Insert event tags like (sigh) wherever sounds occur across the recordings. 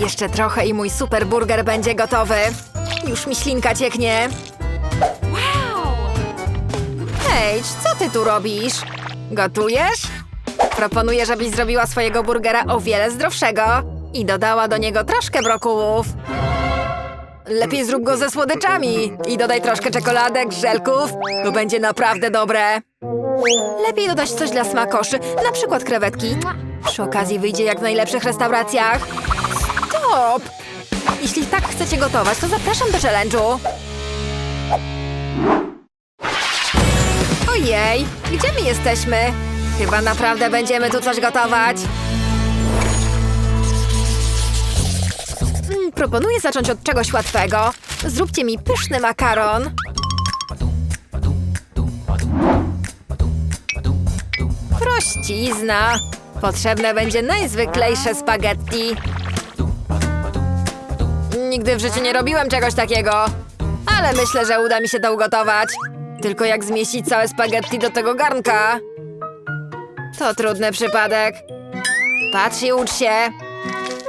Jeszcze trochę i mój super burger będzie gotowy. Już mi ślinka cieknie. Hej, co ty tu robisz? Gotujesz? Proponuję, żebyś zrobiła swojego burgera o wiele zdrowszego i dodała do niego troszkę brokułów. Lepiej zrób go ze słodyczami i dodaj troszkę czekoladek, żelków. To będzie naprawdę dobre. Lepiej dodać coś dla smakoszy, na przykład krewetki. Przy okazji wyjdzie jak w najlepszych restauracjach. Stop! Jeśli tak chcecie gotować, to zapraszam do challenge'u. Ojej, gdzie my jesteśmy? Chyba naprawdę będziemy tu coś gotować. Mm, Proponuję zacząć od czegoś łatwego. Zróbcie mi pyszny makaron. Prościzna. Potrzebne będzie najzwyklejsze spaghetti. Nigdy w życiu nie robiłem czegoś takiego. Ale myślę, że uda mi się to ugotować. Tylko jak zmieścić całe spaghetti do tego garnka? To trudny przypadek. Patrz i ucz się.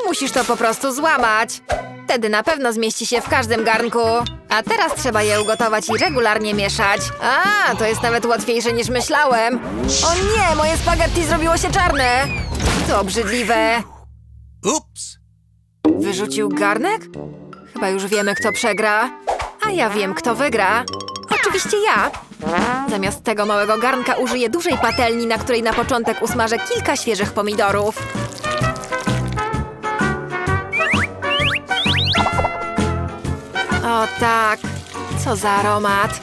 Musisz to po prostu złamać. Wtedy na pewno zmieści się w każdym garnku. A teraz trzeba je ugotować i regularnie mieszać. A, to jest nawet łatwiejsze niż myślałem. O nie, moje spaghetti zrobiło się czarne. To obrzydliwe. Oops! Wyrzucił garnek? Chyba już wiemy, kto przegra. A ja wiem, kto wygra. Oczywiście ja. Zamiast tego małego garnka użyję dużej patelni, na której na początek usmażę kilka świeżych pomidorów. O tak, co za aromat.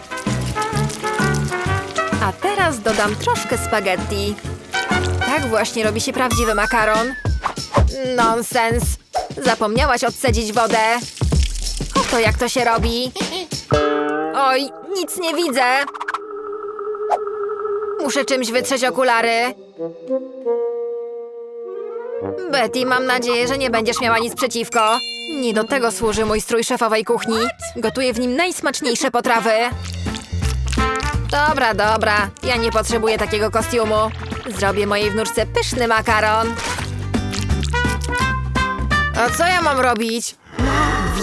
A teraz dodam troszkę spaghetti. Tak właśnie robi się prawdziwy makaron. Nonsens! Zapomniałaś odcedzić wodę. Oto jak to się robi. Oj, nic nie widzę. Muszę czymś wytrzeć okulary. Betty, mam nadzieję, że nie będziesz miała nic przeciwko. Nie do tego służy mój strój szefowej kuchni. Gotuję w nim najsmaczniejsze potrawy. Dobra, dobra. Ja nie potrzebuję takiego kostiumu. Zrobię mojej wnuczce pyszny makaron. A co ja mam robić?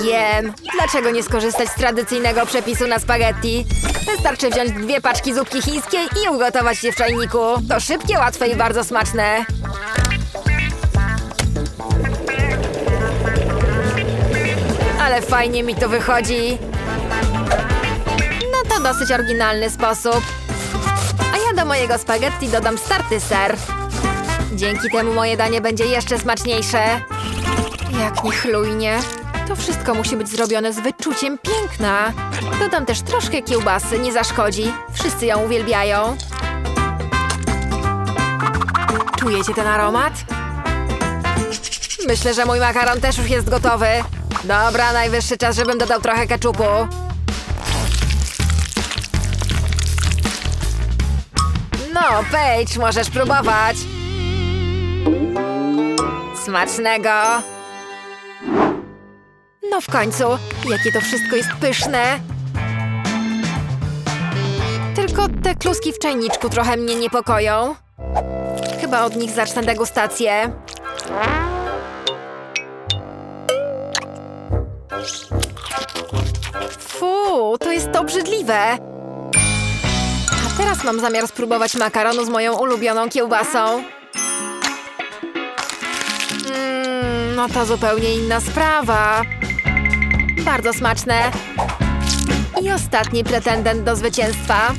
Wiem. Dlaczego nie skorzystać z tradycyjnego przepisu na spaghetti? Wystarczy wziąć dwie paczki zupki chińskiej i ugotować je w czajniku. To szybkie, łatwe i bardzo smaczne. Ale fajnie mi to wychodzi. No to dosyć oryginalny sposób. A ja do mojego spaghetti dodam starty ser. Dzięki temu moje danie będzie jeszcze smaczniejsze. Jak niechlujnie. To wszystko musi być zrobione z wyczuciem piękna. Dodam też troszkę kiełbasy, nie zaszkodzi. Wszyscy ją uwielbiają. Czujecie ten aromat? Myślę, że mój makaron też już jest gotowy. Dobra, najwyższy czas, żebym dodał trochę keczupu. No, Paige, możesz próbować. Smacznego! No w końcu, jakie to wszystko jest pyszne! Tylko te kluski w czajniczku trochę mnie niepokoją. Chyba od nich zacznę degustację. Fu, to jest obrzydliwe! A teraz mam zamiar spróbować makaronu z moją ulubioną kiełbasą. Mmm, no to zupełnie inna sprawa. Bardzo smaczne. I ostatni pretendent do zwycięstwa.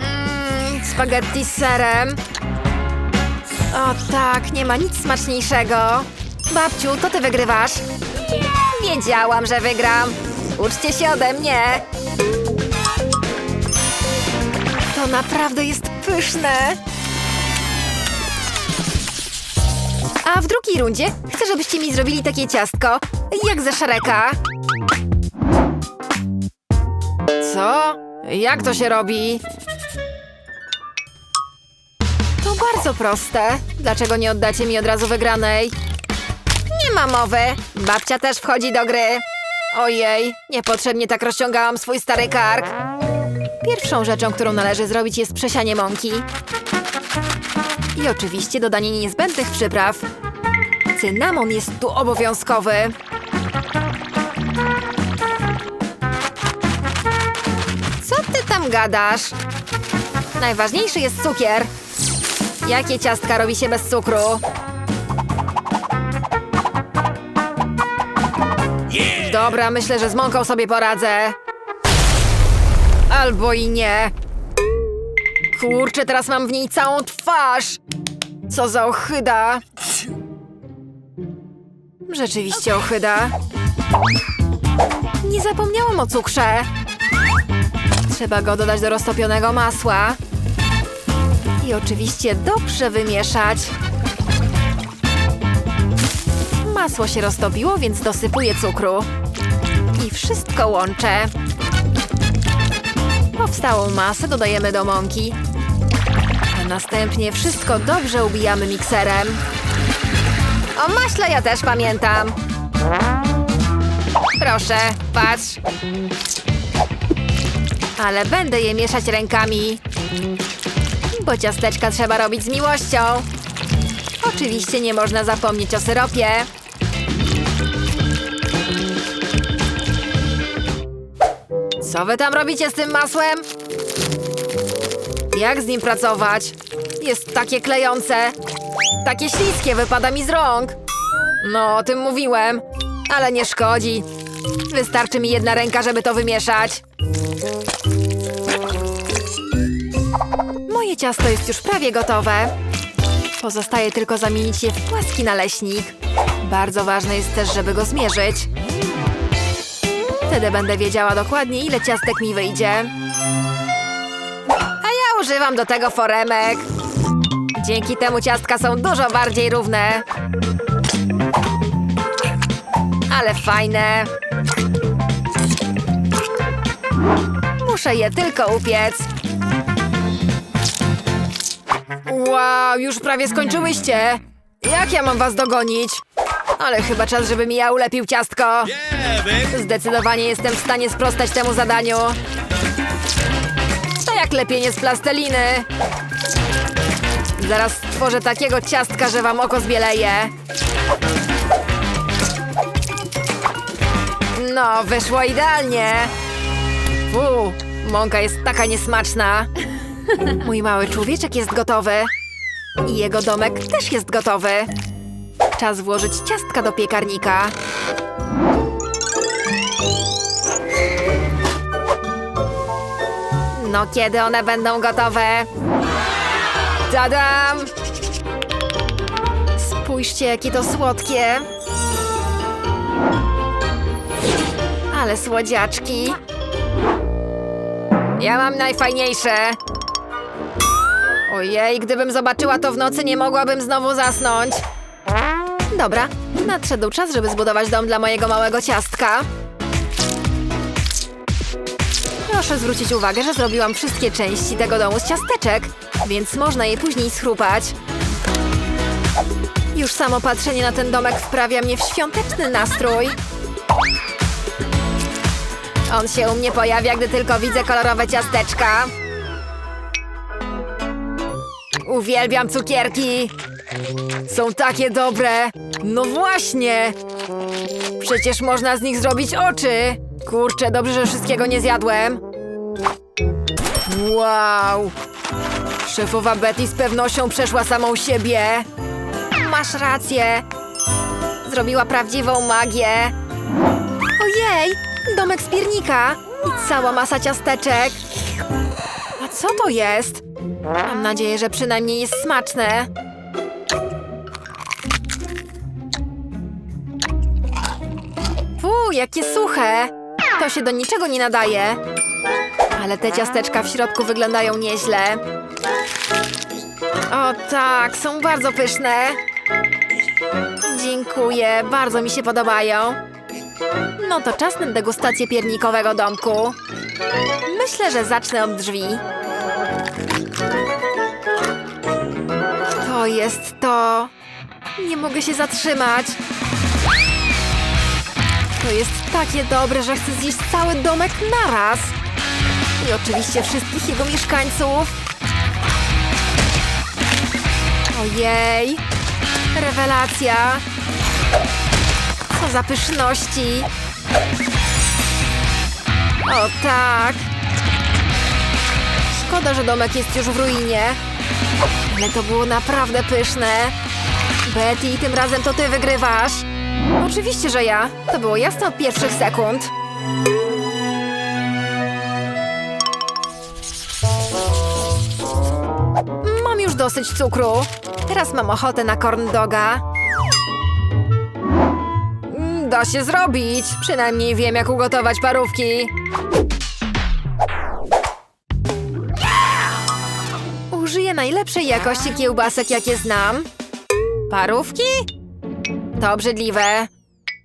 Mmm, spaghetti z serem. O tak, nie ma nic smaczniejszego. Babciu, to ty wygrywasz. Wiedziałam, że wygram. Uczcie się ode mnie. To naprawdę jest pyszne. A w drugiej rundzie chcę, żebyście mi zrobili takie ciastko, jak ze szareka. Co? Jak to się robi? To bardzo proste. Dlaczego nie oddacie mi od razu wygranej? Nie ma mowy. Babcia też wchodzi do gry. Ojej, niepotrzebnie tak rozciągałam swój stary kark. Pierwszą rzeczą, którą należy zrobić jest przesianie mąki. I oczywiście dodanie niezbędnych przypraw. Cynamon jest tu obowiązkowy. Tam gadasz? Najważniejszy jest cukier. Jakie ciastka robi się bez cukru? Dobra, myślę, że z mąką sobie poradzę. Albo i nie. Kurczę, teraz mam w niej całą twarz. Co za ochyda. Rzeczywiście ochyda. Nie zapomniałam o cukrze. Trzeba go dodać do roztopionego masła. I oczywiście dobrze wymieszać. Masło się roztopiło, więc dosypuję cukru. I wszystko łączę. Powstałą masę dodajemy do mąki. A następnie wszystko dobrze ubijamy mikserem. O maśle ja też pamiętam. Proszę, patrz. Ale będę je mieszać rękami. Bo ciasteczka trzeba robić z miłością. Oczywiście nie można zapomnieć o syropie. Co wy tam robicie z tym masłem? Jak z nim pracować? Jest takie klejące. Takie śliskie, wypada mi z rąk. No, o tym mówiłem. Ale nie szkodzi. Wystarczy mi jedna ręka, żeby to wymieszać. Moje ciasto jest już prawie gotowe. Pozostaje tylko zamienić je w płaski naleśnik. Bardzo ważne jest też, żeby go zmierzyć. Wtedy będę wiedziała dokładnie, ile ciastek mi wyjdzie. A ja używam do tego foremek. Dzięki temu ciastka są dużo bardziej równe. Ale fajne. Muszę je tylko upiec. Wow, już prawie skończyłyście. Jak ja mam was dogonić? Ale chyba czas, żebym ja ulepił ciastko. Zdecydowanie jestem w stanie sprostać temu zadaniu. To jak lepienie z plasteliny. Zaraz stworzę takiego ciastka, że wam oko zbieleje. No, wyszło idealnie. Fu, mąka jest taka niesmaczna. Mój mały człowieczek jest gotowy. I jego domek też jest gotowy. Czas włożyć ciastka do piekarnika. No kiedy one będą gotowe? Tadam! Spójrzcie, jakie to słodkie. Ale słodziaczki. Ja mam najfajniejsze. Ojej, gdybym zobaczyła to w nocy, nie mogłabym znowu zasnąć. Dobra, nadszedł czas, żeby zbudować dom dla mojego małego ciastka. Proszę zwrócić uwagę, że zrobiłam wszystkie części tego domu z ciasteczek, więc można je później schrupać. Już samo patrzenie na ten domek wprawia mnie w świąteczny nastrój. On się u mnie pojawia, gdy tylko widzę kolorowe ciasteczka. Uwielbiam cukierki. Są takie dobre. No właśnie. Przecież można z nich zrobić oczy. Kurczę, dobrze, że wszystkiego nie zjadłem. Wow. Szefowa Betty z pewnością przeszła samą siebie. Masz rację. Zrobiła prawdziwą magię. Ojej, domek z piernika i cała masa ciasteczek. A co to jest? Mam nadzieję, że przynajmniej jest smaczne. Fu, jakie suche! To się do niczego nie nadaje. Ale te ciasteczka w środku wyglądają nieźle. O tak, są bardzo pyszne. Dziękuję, bardzo mi się podobają. No to czas na degustację piernikowego domku. Myślę, że zacznę od drzwi. To jest to. Nie mogę się zatrzymać. To jest takie dobre, że chcę zjeść cały domek naraz. I oczywiście wszystkich jego mieszkańców. Ojej. Rewelacja. Co za pyszności! O tak! Szkoda, że domek jest już w ruinie. Ale to było naprawdę pyszne. Betty, tym razem to ty wygrywasz. Oczywiście, że ja. To było jasne od pierwszych sekund. Mam już dosyć cukru. Teraz mam ochotę na corn doga. Mm, Da się zrobić. Przynajmniej wiem, jak ugotować parówki. Najlepszej jakości kiełbasek, jakie znam. Parówki? To obrzydliwe.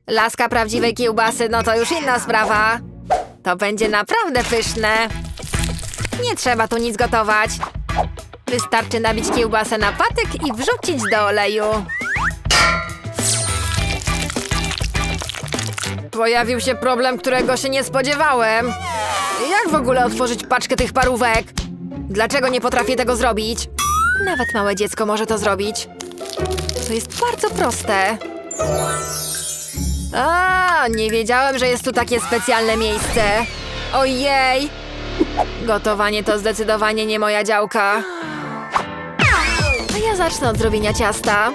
Laska prawdziwej kiełbasy, no to już inna sprawa. To będzie naprawdę pyszne. Nie trzeba tu nic gotować. Wystarczy nabić kiełbasę na patyk i wrzucić do oleju. Pojawił się problem, którego się nie spodziewałem. Jak w ogóle otworzyć paczkę tych parówek? Dlaczego nie potrafię tego zrobić? Nawet małe dziecko może to zrobić. To jest bardzo proste. A, nie wiedziałem, że jest tu takie specjalne miejsce. Ojej! Gotowanie to zdecydowanie nie moja działka. A ja zacznę od zrobienia ciasta.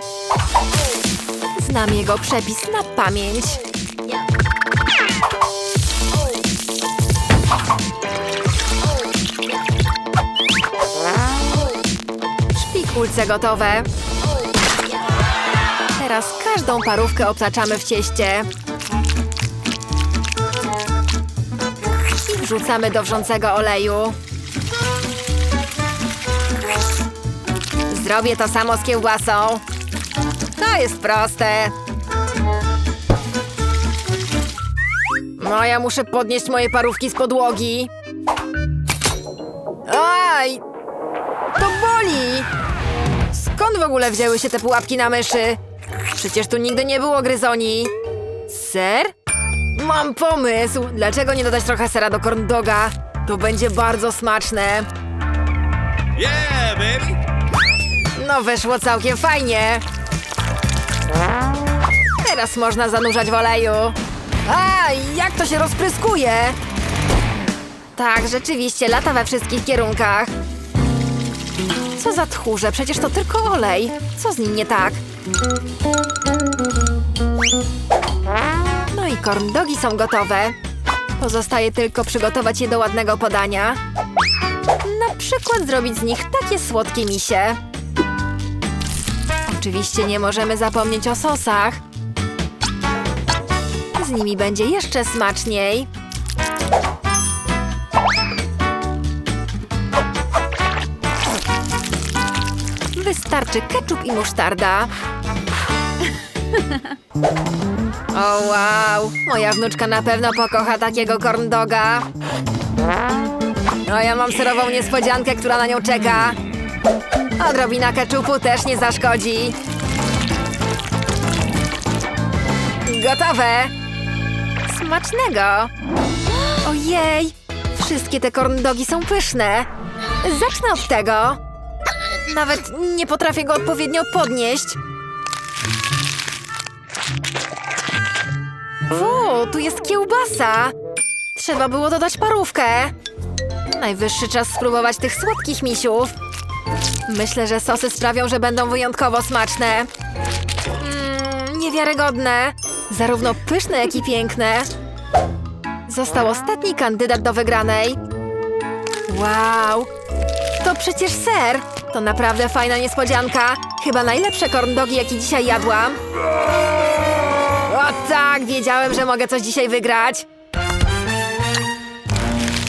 Znam jego przepis na pamięć. Szpikulce gotowe. Teraz każdą parówkę obtaczamy w cieście. Wrzucamy do wrzącego oleju. Zrobię to samo z kiełbasą. To jest proste. No, ja muszę podnieść moje parówki z podłogi. Skąd w ogóle wzięły się te pułapki na myszy? Przecież tu nigdy nie było gryzoni. Ser? Mam pomysł! Dlaczego nie dodać trochę sera do corn doga? To będzie bardzo smaczne. Yeah, baby! No wyszło całkiem fajnie. Teraz można zanurzać w oleju. A, jak to się rozpryskuje? Tak, rzeczywiście, lata we wszystkich kierunkach. Co za tchórze, przecież to tylko olej. Co z nim nie tak? No i corn dogi są gotowe. Pozostaje tylko przygotować je do ładnego podania. Na przykład zrobić z nich takie słodkie misie. Oczywiście nie możemy zapomnieć o sosach. Z nimi będzie jeszcze smaczniej. Wystarczy ketchup i musztarda. O wow! Moja wnuczka na pewno pokocha takiego corn. A ja mam serową niespodziankę, która na nią czeka. Odrobina keczupu też nie zaszkodzi. Gotowe! Smacznego! Ojej! Wszystkie te corn dogi są pyszne. Zacznę od tego. Nawet nie potrafię go odpowiednio podnieść. O, tu jest kiełbasa. Trzeba było dodać parówkę. Najwyższy czas spróbować tych słodkich misiów. Myślę, że sosy sprawią, że będą wyjątkowo smaczne. Mmm, niewiarygodne. Zarówno pyszne, jak i piękne. Został ostatni kandydat do wygranej. Wow! To przecież ser! To naprawdę fajna niespodzianka. Chyba najlepsze corn dogi, jakie dzisiaj jadłam. O tak, wiedziałem, że mogę coś dzisiaj wygrać.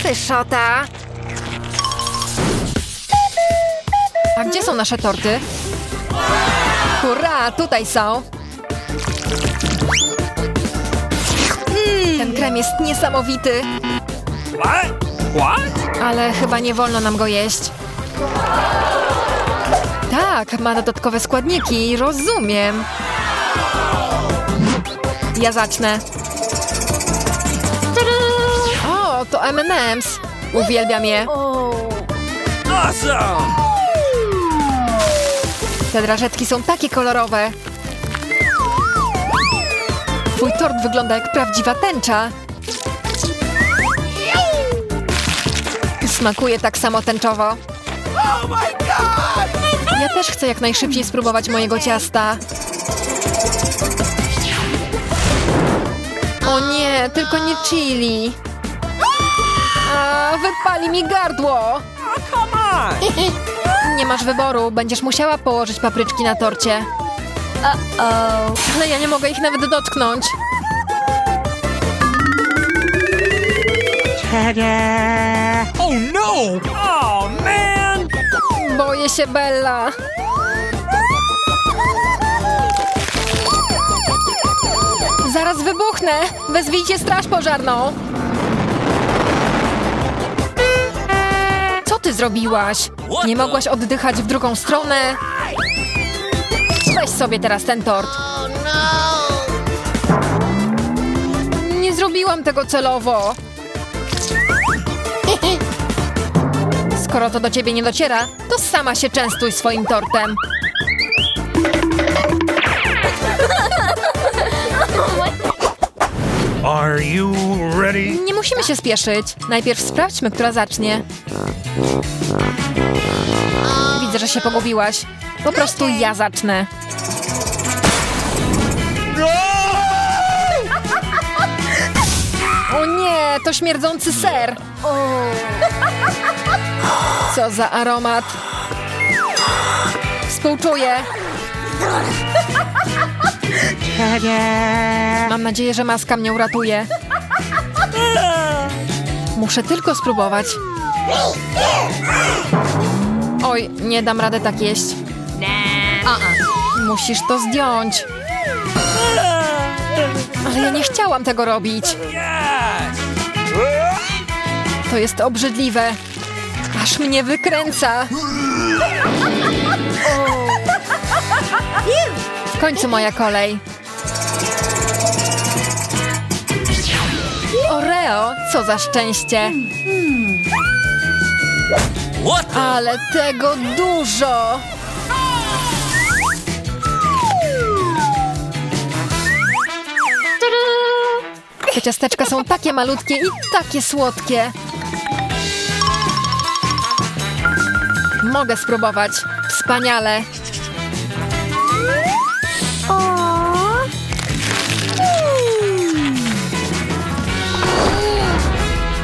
Pyszota. A gdzie są nasze torty? Hurra, tutaj są. Ten krem jest niesamowity, What? What? ale chyba nie wolno nam go jeść. Tak, ma dodatkowe składniki, rozumiem. Ja zacznę. O, to M&M's. Uwielbiam je. Te drażetki są takie kolorowe. Twój tort wygląda jak prawdziwa tęcza. Smakuje tak samo tęczowo. Ja też chcę jak najszybciej spróbować mojego ciasta. O nie, tylko nie chili. A, wypali mi gardło. (laughs) Nie masz wyboru, będziesz musiała położyć papryczki na torcie. Ale ja nie mogę ich nawet dotknąć. Oh no! Boję się Bella. Zaraz wybuchnę. Wezwijcie straż pożarną. Co ty zrobiłaś? Nie mogłaś oddychać w drugą stronę? Weź sobie teraz ten tort. Nie zrobiłam tego celowo. Skoro to do ciebie nie dociera, to sama się częstuj swoim tortem. Are you ready? Nie musimy się spieszyć. Najpierw sprawdźmy, która zacznie. Widzę, że się pogubiłaś. Po prostu ja zacznę. Nie, to śmierdzący ser. (laughs) Co za aromat. Współczuję. Mam nadzieję, że maska mnie uratuje. Muszę tylko spróbować. Oj, nie dam rady tak jeść. Musisz to zdjąć. Ale ja nie chciałam tego robić. To jest obrzydliwe. Aż mnie wykręca. W końcu moja kolej. Oreo, co za szczęście. Ale tego dużo! Te ciasteczka są takie malutkie i takie słodkie. Mogę spróbować. Wspaniale.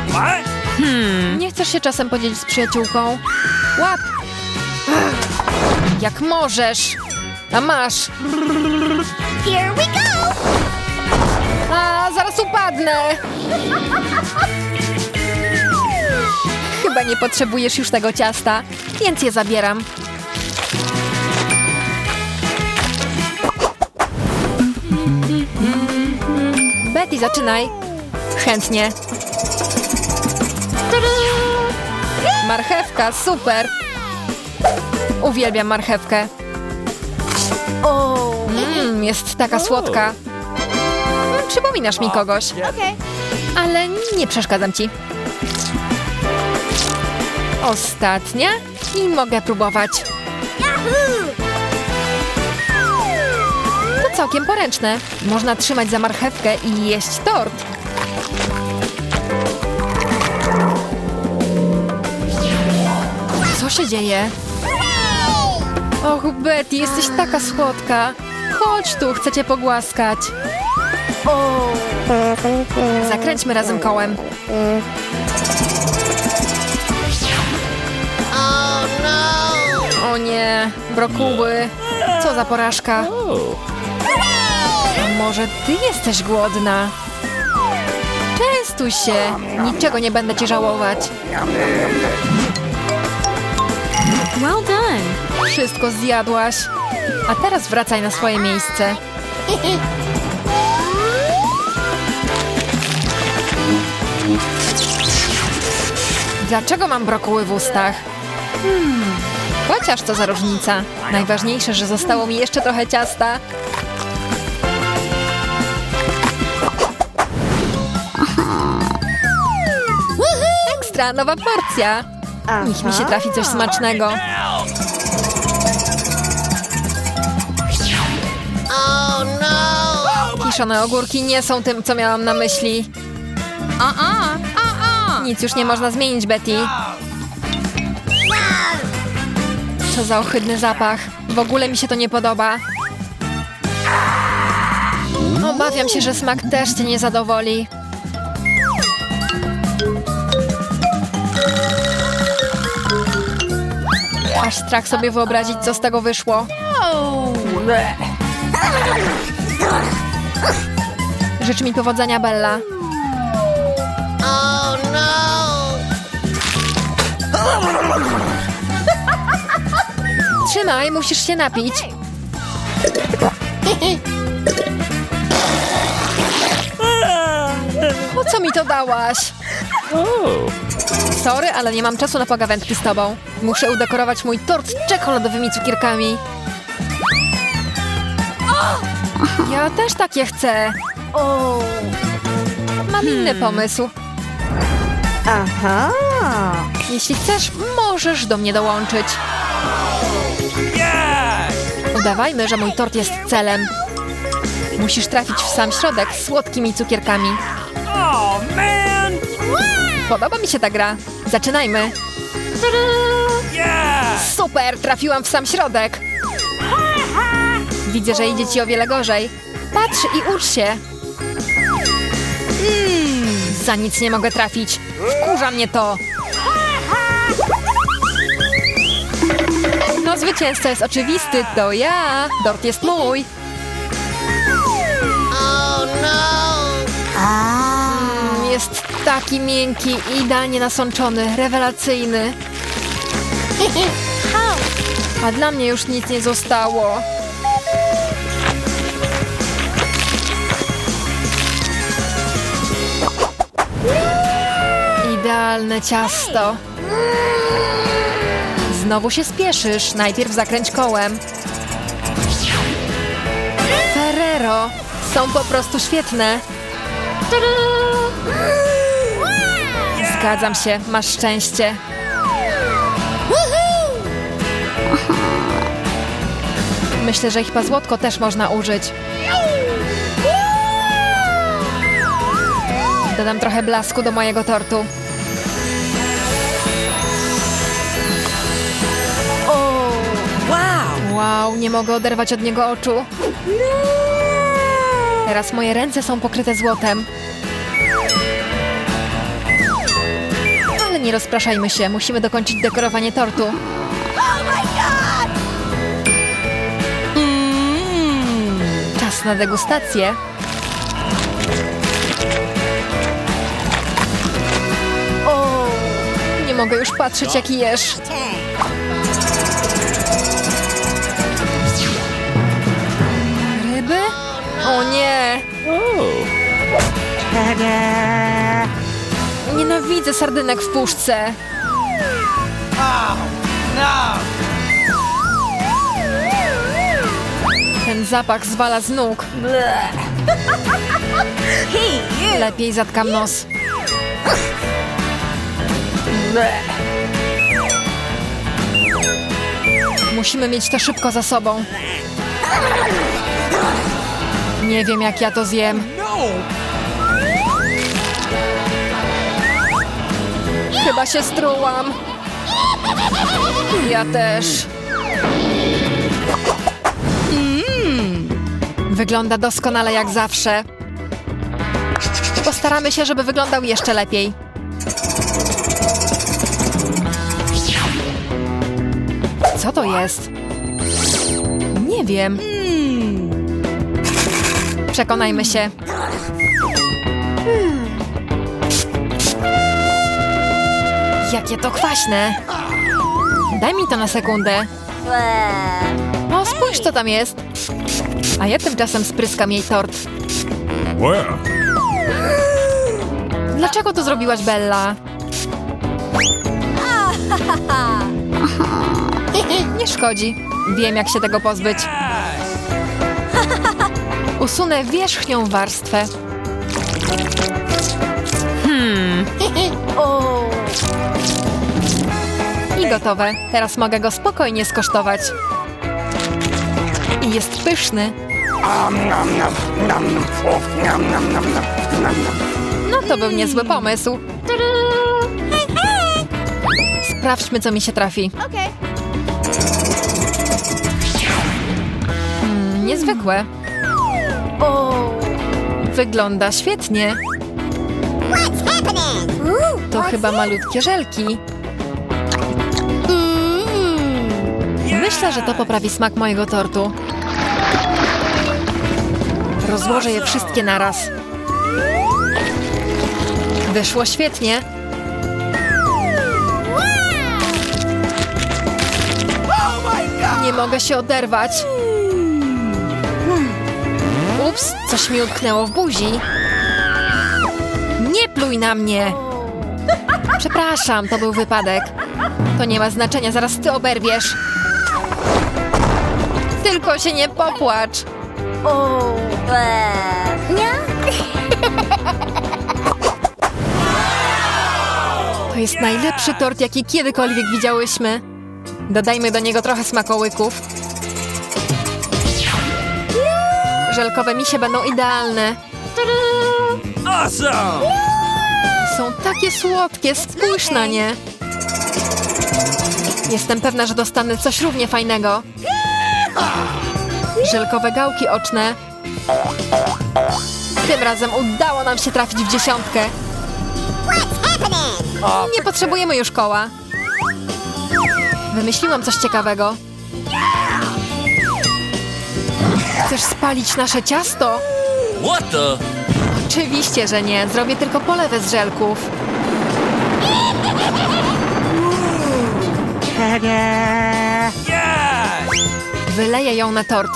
What? Nie chcesz się czasem podzielić z przyjaciółką? Łap! Jak możesz! A masz! Here we go! A, zaraz upadnę! Chyba nie potrzebujesz już tego ciasta, więc je zabieram. Betty, zaczynaj. Chętnie. Marchewka, super! Uwielbiam marchewkę. Mmm, jest taka słodka. Mm, Przypominasz mi kogoś, ale nie przeszkadzam ci. Ostatnia i mogę próbować. To całkiem poręczne. Można trzymać za marchewkę i jeść tort. Co się dzieje? Och, Betty, jesteś taka słodka. Chodź tu, chcę cię pogłaskać. Zakręćmy razem kołem. Brokuły. Co za porażka. Może ty jesteś głodna? Częstuj się. Niczego nie będę ci żałować. Well done. Wszystko zjadłaś. A teraz wracaj na swoje miejsce. (laughs) Dlaczego mam brokuły w ustach? Hmm. Chociaż co za różnica. Najważniejsze, że zostało mi jeszcze trochę ciasta. Ekstra, nowa porcja. Niech mi się trafi coś smacznego. Oh no! Kiszone ogórki nie są tym, co miałam na myśli. Nic już nie można zmienić, Betty. Co za ohydny zapach. W ogóle mi się to nie podoba. Obawiam się, że smak też cię nie zadowoli. Aż strach sobie wyobrazić, co z tego wyszło. Życz mi powodzenia, Bella. Oh no! Trzymaj, musisz się napić. Po co mi to dałaś? Sorry, ale nie mam czasu na pogawędki z tobą. Muszę udekorować mój tort czekoladowymi cukierkami. Ja też takie chcę. Mam inny pomysł. Aha! Jeśli chcesz, możesz do mnie dołączyć. Udawajmy, że mój tort jest celem. Musisz trafić w sam środek z słodkimi cukierkami. Oh! Podoba mi się ta gra. Zaczynajmy. Super, trafiłam w sam środek. Widzę, że idzie ci o wiele gorzej. Patrz i ucz się. Za nic nie mogę trafić. Wkurza mnie to. Zwycięzca jest oczywisty. To ja. Dort jest mój. Oh no! Mm, Jest taki miękki idealnie nasączony, rewelacyjny. (laughs) A dla mnie już nic nie zostało. Idealne ciasto. Znowu się spieszysz. Najpierw zakręć kołem. Ferrero. Są po prostu świetne. Zgadzam się, masz szczęście. Myślę, że ich pazłotko też można użyć. Dodam trochę blasku do mojego tortu. Wow! Nie mogę oderwać od niego oczu. Teraz moje ręce są pokryte złotem. Ale nie rozpraszajmy się, musimy dokończyć dekorowanie tortu. Mm, Czas na degustację. O, nie mogę już patrzeć, jaki jesz. O nie! Nienawidzę sardynek w puszce. Ten zapach zwala z nóg. Lepiej zatkam nos. Musimy mieć to szybko za sobą. Nie wiem, jak ja to zjem. No! Chyba się strułam. Ja też. Mm. Wygląda doskonale jak zawsze. Postaramy się, żeby wyglądał jeszcze lepiej. Co to jest? Nie wiem. Przekonajmy się. Jakie to kwaśne. Daj mi to na sekundę. O, spójrz, co tam jest. A ja tymczasem spryskam jej tort. Dlaczego to zrobiłaś, Bella? (laughs) Nie szkodzi. Wiem, jak się tego pozbyć. Usunę wierzchnią warstwę. (laughs) I gotowe. Teraz mogę go spokojnie skosztować. I jest pyszny. No to był niezły pomysł. Sprawdźmy, co mi się trafi. Mm, niezwykłe. Wygląda świetnie. To chyba malutkie żelki. Myślę, że to poprawi smak mojego tortu. Rozłożę je wszystkie naraz. Wyszło świetnie. Nie mogę się oderwać. Ups, coś mi utknęło w buzi. Nie pluj na mnie! Przepraszam, to był wypadek. To nie ma znaczenia, zaraz ty oberwiesz. Tylko się nie popłacz. To jest najlepszy tort, jaki kiedykolwiek widziałyśmy. Dodajmy do niego trochę smakołyków. Żelkowe misie będą idealne. Awesome! Są takie słodkie, spójrz na nie. Jestem pewna, że dostanę coś równie fajnego. Żelkowe gałki oczne. Tym razem udało nam się trafić w dziesiątkę. Nie potrzebujemy już koła. Wymyśliłam coś ciekawego. Chcesz spalić nasze ciasto? What the? Oczywiście, że nie. Zrobię tylko polewę z żelków. Yeah! Wyleję ją na tort.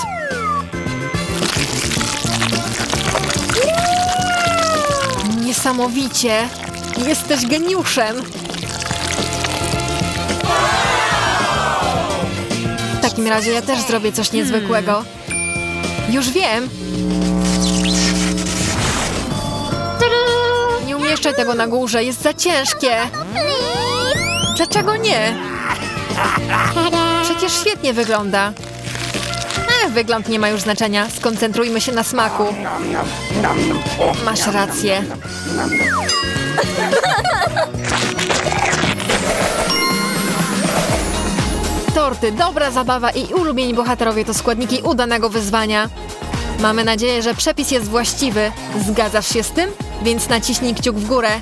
Niesamowicie! Jesteś geniuszem! W takim razie ja też zrobię coś niezwykłego. Już wiem! Nie umieszczę tego na górze, jest za ciężkie! Dlaczego nie? Przecież świetnie wygląda. Ech, wygląd nie ma już znaczenia. Skoncentrujmy się na smaku. Masz rację. Dobra zabawa i ulubieni bohaterowie to składniki udanego wyzwania. Mamy nadzieję, że przepis jest właściwy. Zgadzasz się z tym? Więc naciśnij kciuk w górę.